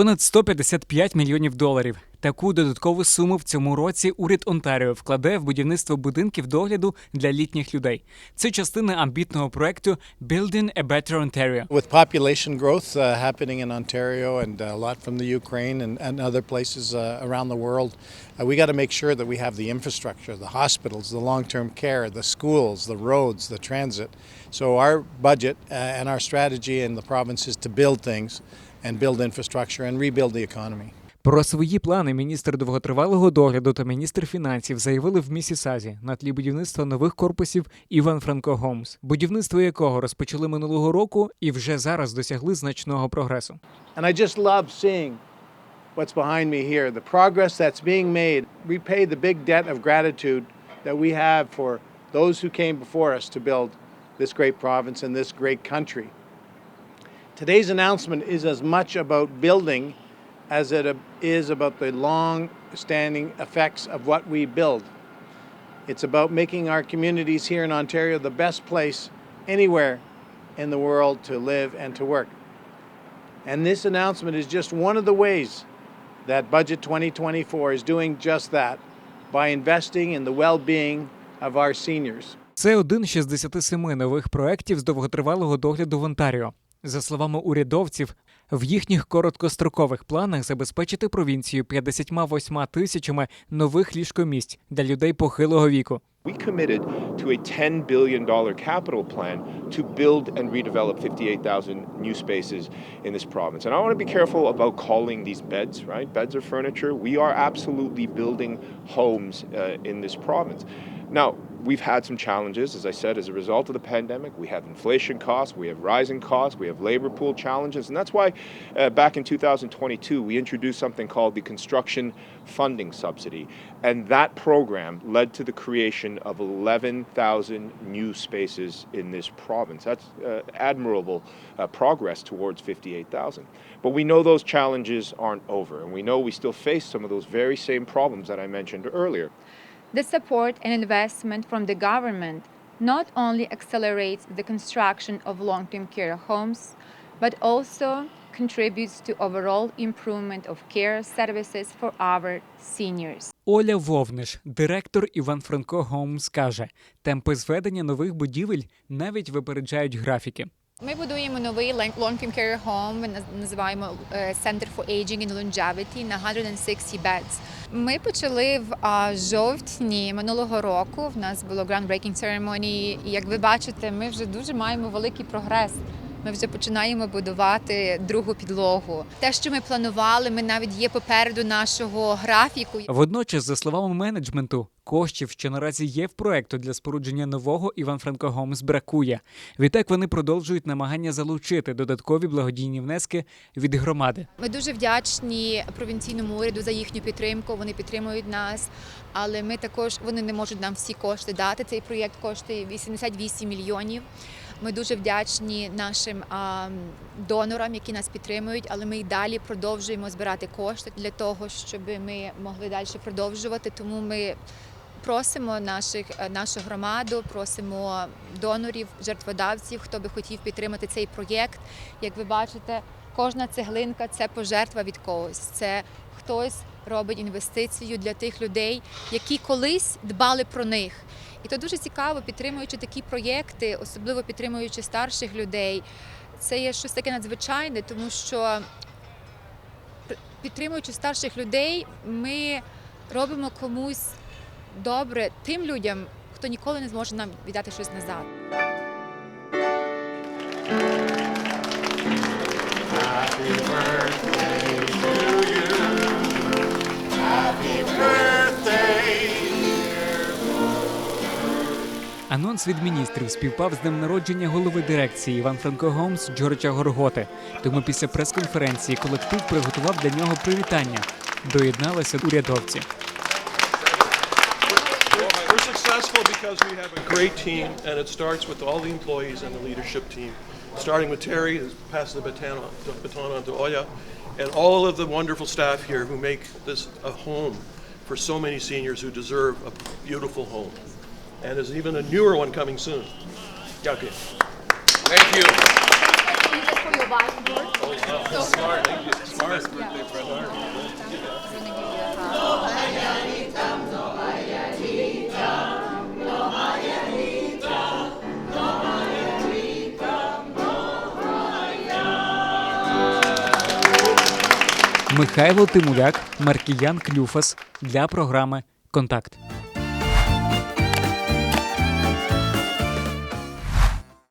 Понад 155 мільйонів доларів. Таку додаткову суму в цьому році уряд Онтаріо вкладе в будівництво будинків догляду для літніх людей. Це частина амбітного проекту Building a Better Ontario. With population growth uh, happening in Ontario and a lot from the Ukraine and, and other places uh, around the world, uh, we got to make sure that we have the infrastructure, the hospitals, the long term care, the schools, the roads, the transit. So, our budget uh, and our strategy in the province is to build things and build infrastructure and rebuild the economy. Про свої плани міністр довготривалого догляду та міністр фінансів заявили в Місісазі на тлі будівництва нових корпусів Іван Франко Гомс, будівництво якого розпочали минулого року і вже зараз досягли значного прогресу. And I just love seeing what's behind me here, the progress that's being made. Repay the big debt of gratitude that we have for those who came before us to build this great province and this great country. Today's announcement is as much about building as it is about the long standing effects of what we build. It's about making our communities here in Ontario the best place anywhere in the world to live and to work. And this announcement is just one of the ways that Budget 2024 is doing just that by investing in the well being of our seniors. Це один з 67 нових проєктів з довготривалого догляду в Онтаріо. За словами урядовців, в їхніх короткострокових планах забезпечити провінцію 58 тисячами нових ліжкомісць для людей похилого віку. We committed to a $10 billion capital plan to build and redevelop 58,000 new spaces in this province. And I want to be careful about calling these beds, right? Beds are furniture. We are absolutely building homes uh, in this province. Now, we've had some challenges, as I said, as a result of the pandemic. We have inflation costs, we have rising costs, we have labor pool challenges. And that's why uh, back in 2022, we introduced something called the Construction Funding Subsidy. And that program led to the creation of 11,000 new spaces in this province. That's uh, admirable uh, progress towards 58,000. But we know those challenges aren't over, and we know we still face some of those very same problems that I mentioned earlier. The support and investment from the government not only accelerates the construction of long term care homes, but also contributes to overall improvement of care services for our seniors. Оля Вовниш, директор Іван Франко Гомс, каже, темпи зведення нових будівель навіть випереджають графіки. Ми будуємо новий long-term care home, називаємо е, Center for Aging and Longevity на 160 beds. Ми почали в жовтні минулого року. В нас було groundbreaking ceremony. І як ви бачите, ми вже дуже маємо великий прогрес. Ми вже починаємо будувати другу підлогу. Те, що ми планували, ми навіть є попереду нашого графіку. Водночас, за словами менеджменту, коштів, що наразі є в проекту для спорудження нового Іван Франко Гомс, бракує. Відтак вони продовжують намагання залучити додаткові благодійні внески від громади. Ми дуже вдячні провінційному уряду за їхню підтримку. Вони підтримують нас, але ми також вони не можуть нам всі кошти дати. Цей проєкт коштує 88 мільйонів. Ми дуже вдячні нашим а, донорам, які нас підтримують, але ми й далі продовжуємо збирати кошти для того, щоб ми могли далі продовжувати. Тому ми просимо наших, е, нашу громаду, просимо донорів, жертводавців, хто би хотів підтримати цей проєкт. Як ви бачите, кожна цеглинка це пожертва від когось. Це хтось робить інвестицію для тих людей, які колись дбали про них. І то дуже цікаво, підтримуючи такі проєкти, особливо підтримуючи старших людей. Це є щось таке надзвичайне, тому що підтримуючи старших людей, ми робимо комусь добре тим людям, хто ніколи не зможе нам віддати щось назад. Анонс від міністрів співпав з днем народження голови дирекції Іван Франко Гомс Джорджа Горготи. Тому після прес-конференції колектив приготував для нього привітання. Доєдналися урядовці. successful because we have a great team, and it starts with all the employees and the leadership team, starting with Terry, who passing the baton on, the baton on to Oya, and all of the wonderful staff here who make this a home for so many seniors who deserve a beautiful home. And there's even a newer one coming soon. Yeah, okay. Thank you. Smart. Smart. Михайло Тимуляк, Маркіян Клюфас для програми Контакт.